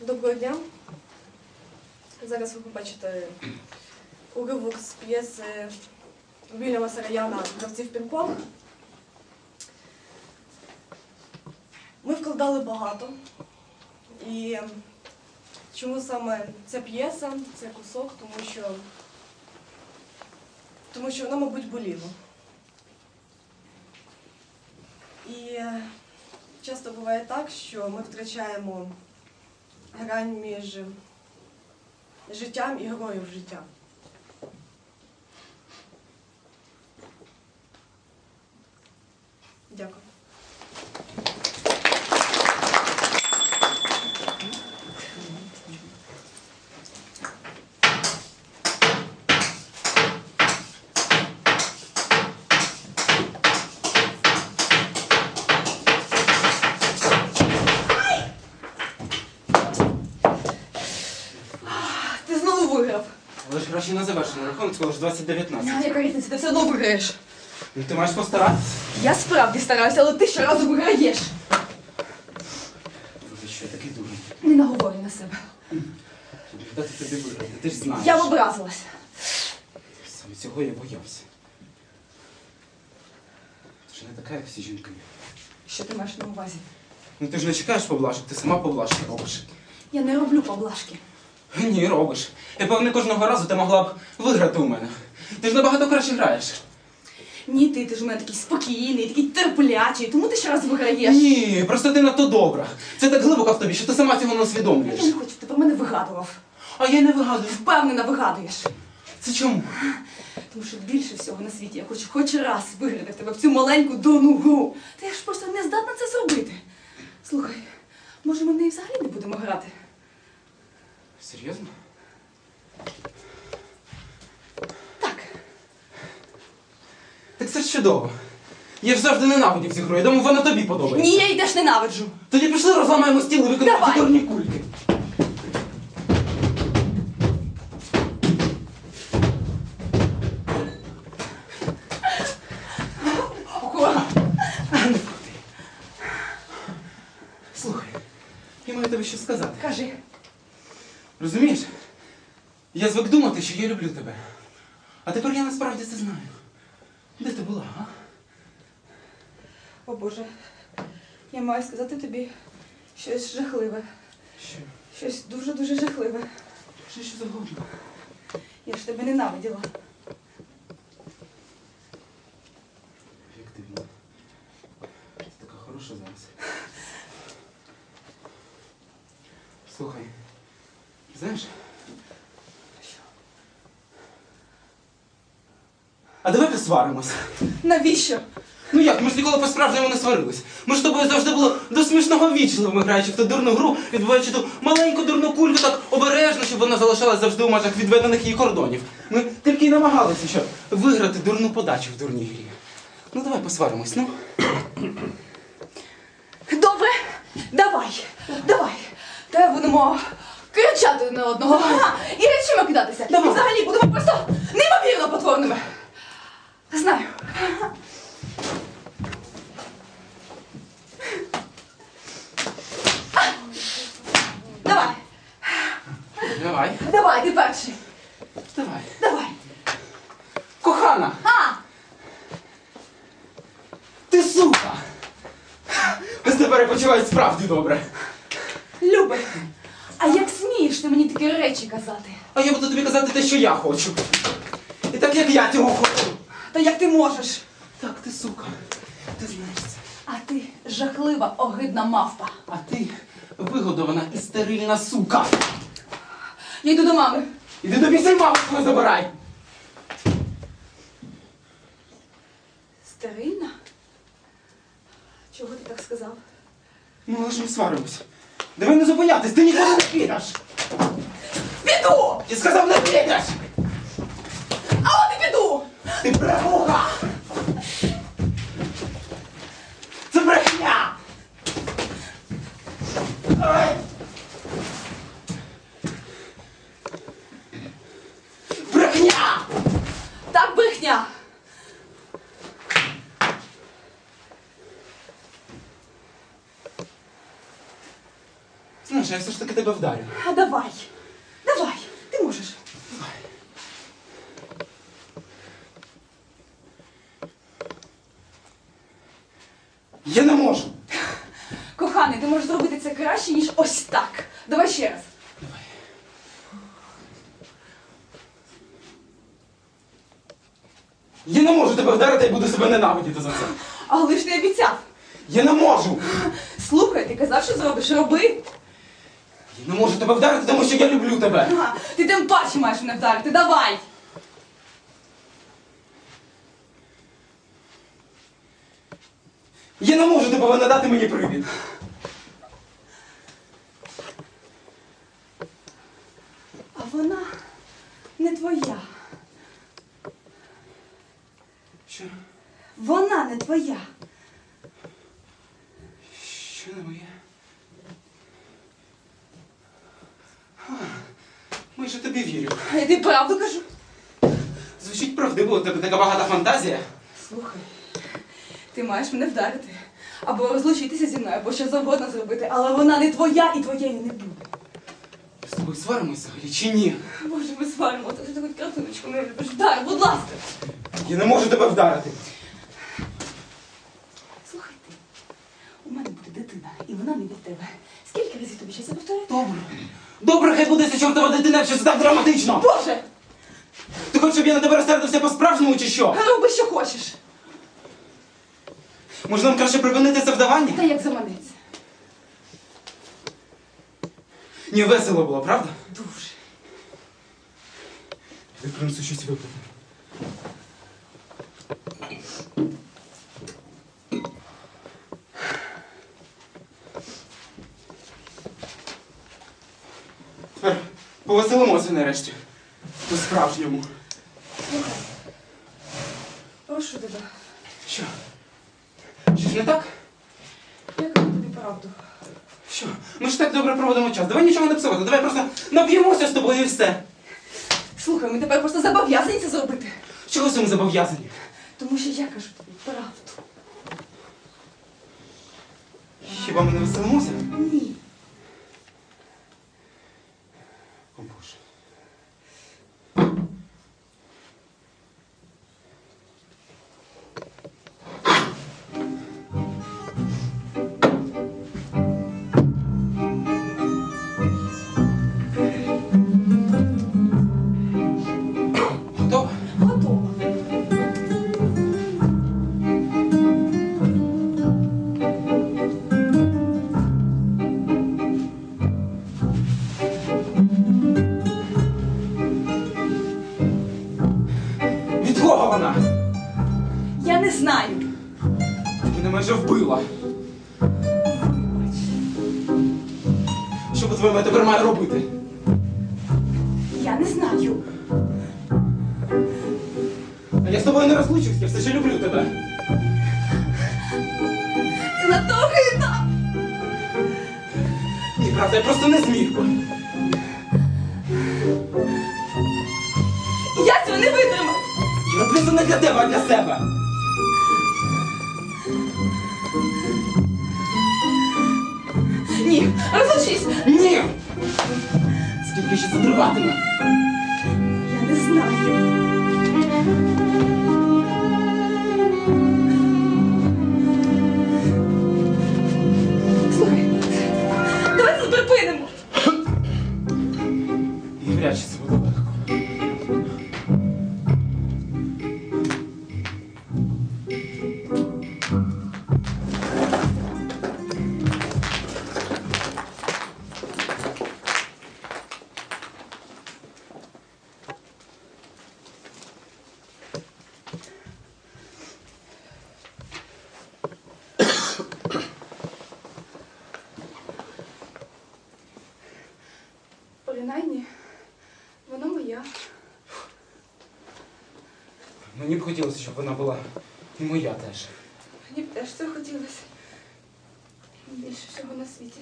Доброго дня. Зараз ви побачите уривок з п'єси Вільяма Сараяна Гравців Пінг-понг. Ми вкладали багато. І чому саме ця п'єса, цей кусок? Тому що, тому що вона, мабуть, боліла. І часто буває так, що ми втрачаємо грань між життям і героїв життя. Гроші на завершення рахунок сказав, що 2019. Яка різниця, ти все одно виграєш. Ну ти маєш постаратися. Я справді стараюся, але ти щоразу виграєш. Вибач, що я такий дурний. Не наговорюй на себе. Дати тобі виграти, ти ж знаєш. Я образилась. Саме цього я боявся. Ти ж не така, як всі жінки. Що ти маєш на увазі? Ну ти ж не чекаєш поблажок, ти сама поблажки робиш. Я не роблю поблажки. Ні, робиш. Я певне кожного разу ти могла б виграти у мене. Ти ж набагато краще граєш. Ні, ти, ти ж у мене такий спокійний, такий терплячий, тому ти щоразу виграєш. Ні, просто ти надто добра. Це так глибоко в тобі, що ти сама цього не усвідомлюєш. Я не хочу, щоб ти про мене вигадував. А я не вигадую. Впевнена, вигадуєш. Це чому? Тому що більше всього на світі я хочу хоч раз виграти в тебе в цю маленьку дурну гру. Та я ж просто не здатна це зробити. Слухай, може ми в неї взагалі не будемо грати? Серйозно? Так. Так це ж чудово. Я ж завжди ненавидів цю гру, я думаю, вона тобі подобається. Ні, я її теж ненавиджу. Тоді пішли розламаємо стіл і виконаємо Давай. дурні кульки. Ого. Слухай, я маю тобі щось сказати. Кажи. Розумієш? Я звик думати, що я люблю тебе. А тепер я насправді це знаю. Де ти була, а? О Боже, я маю сказати тобі щось жахливе. Що? Щось дуже-дуже жахливе. Що, що завгодно? Я ж тебе ненавиділа. Як дивно. Ти така хороша зараз. Слухай, знаєш? А давай посваримось. Навіщо? Ну як, ми ж ніколи по-справжньому не сварились. Ми ж з тобою завжди були до смішного вічливими, граючи в ту дурну гру, відбуваючи ту маленьку дурну кульку так обережно, щоб вона залишалась завжди у межах відведених її кордонів. Ми тільки й намагалися, що виграти дурну подачу в дурній грі. Ну давай посваримось, ну. Добре, давай, давай. Давай будемо кричати одне одного. Ага, і речима кидатися. Давай. І взагалі будемо просто неймовірно потворними. Знаю. Давай, Давай, давай, ти перший. давай. Давай. Кохана! А, Ти сука! Ось тепер я почуваю справді добре. Любе, а як смієш ти мені такі речі казати? А я буду тобі казати те, що я хочу. І так, як я цього хочу. Та як ти можеш? Так, ти сука. Ти знаєш це. А ти жахлива, огидна мавпа. А ти вигодована і стерильна сука. Я йду до мами. Іди до бісей мамку забирай. Стерильна? Чого ти так сказав? Ну, але ж ми сваримось. Давай не зупинятись, ти ніколи не підеш. Піду! Я сказав, не підеш. А от і піду! Ти брехуха. Знаєш, я все ж таки тебе вдарю. А давай. Давай. Ти можеш. Я не можу. Коханий, ти можеш зробити це краще, ніж ось так. Давай ще раз. Я не можу тебе вдарити і буду себе ненавидіти за це. Але ж ти обіцяв. Я не можу. Слухай, ти казав, що зробиш, роби. Я не можу тебе вдарити, тому що я люблю тебе. Ага, ти тим паче маєш мене вдарити. Давай. Я не можу, ти повинна дати мені привід. А вона не твоя. Що? Вона не твоя. Що не моє? А, Майже тобі вірю. А Я тобі правду кажу. Звучить правдиво, у тебе така багата фантазія. Слухай, ти маєш мене вдарити. Або розлучитися зі мною, або що завгодно зробити, але вона не твоя і твоєю не буде. Ми з тобою сваримося взагалі чи ні? Боже, ми сваримо, ти хоч картиночку не любиш. Вдар, будь ласка. Я не можу тебе вдарити. Слухай ти, у мене буде дитина, і вона не від тебе. Скільки разів тобі ще це повторити? Добре. Добре, хай буде ця чортова дитина, якщо це так драматично. Боже! Хочеш, щоб я на тебе розсердився по-справжньому чи що? Роби, що хочеш. Може нам краще припинити це вдавання? Та як заманеться. Ні, весело було, правда? Дуже. Я принесу щось випити. Тепер повеселимося нарешті. По-справжньому. Слухай. Прошу тебе, Що? Не так? я кажу тобі правду. Що? Ми ж так добре проводимо час. Давай нічого не псувати. Давай просто нап'ємося з тобою і все. Слухай, ми тепер просто зобов'язані це зробити. Чого цьому зобов'язані? Тому що я кажу тобі правду. Хіба ми не веселимося? Ні. О Боже. Що по-твоєму я тепер маю робити? Я не знаю. А я з тобою не розлучусь, я все ще люблю тебе. Це надто огидно. Ні, правда, я просто не зміг би. Я цього не витримаю. Я роблю це не для тебе, а для себе. Ні, розлучись. Ні! Скільки ще це триватиме? Я не знаю. Слухай, давай це припинимо. Хотілося, щоб вона була і моя теж. Мені б теж це хотілося. Більше всього на світі.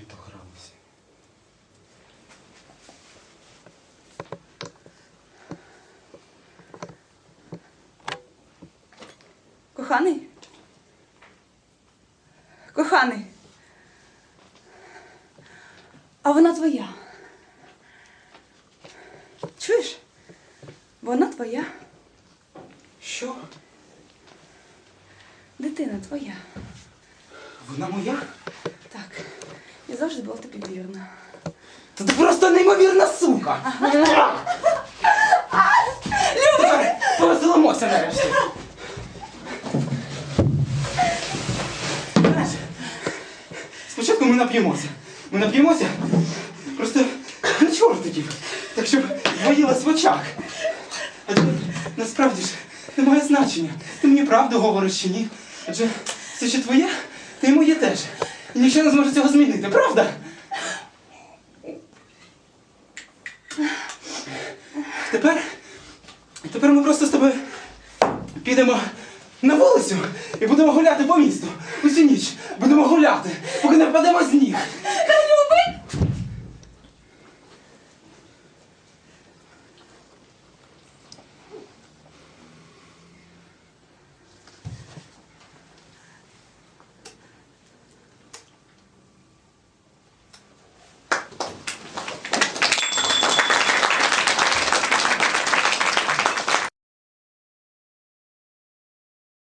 І догралися. Коханий? Коханий. А вона твоя. Вона твоя. Що? Дитина твоя. Вона моя? Так. Я завжди була тобі вірна. Та ти просто неймовірна сука! Тепер повеселимося нарешті. Знаєш, Спочатку ми нап'ємося. Ми нап'ємося значення. Ти мені правду говориш чи ні. Адже це ще твоє, ти моє теж. І нічого не зможе цього змінити, правда?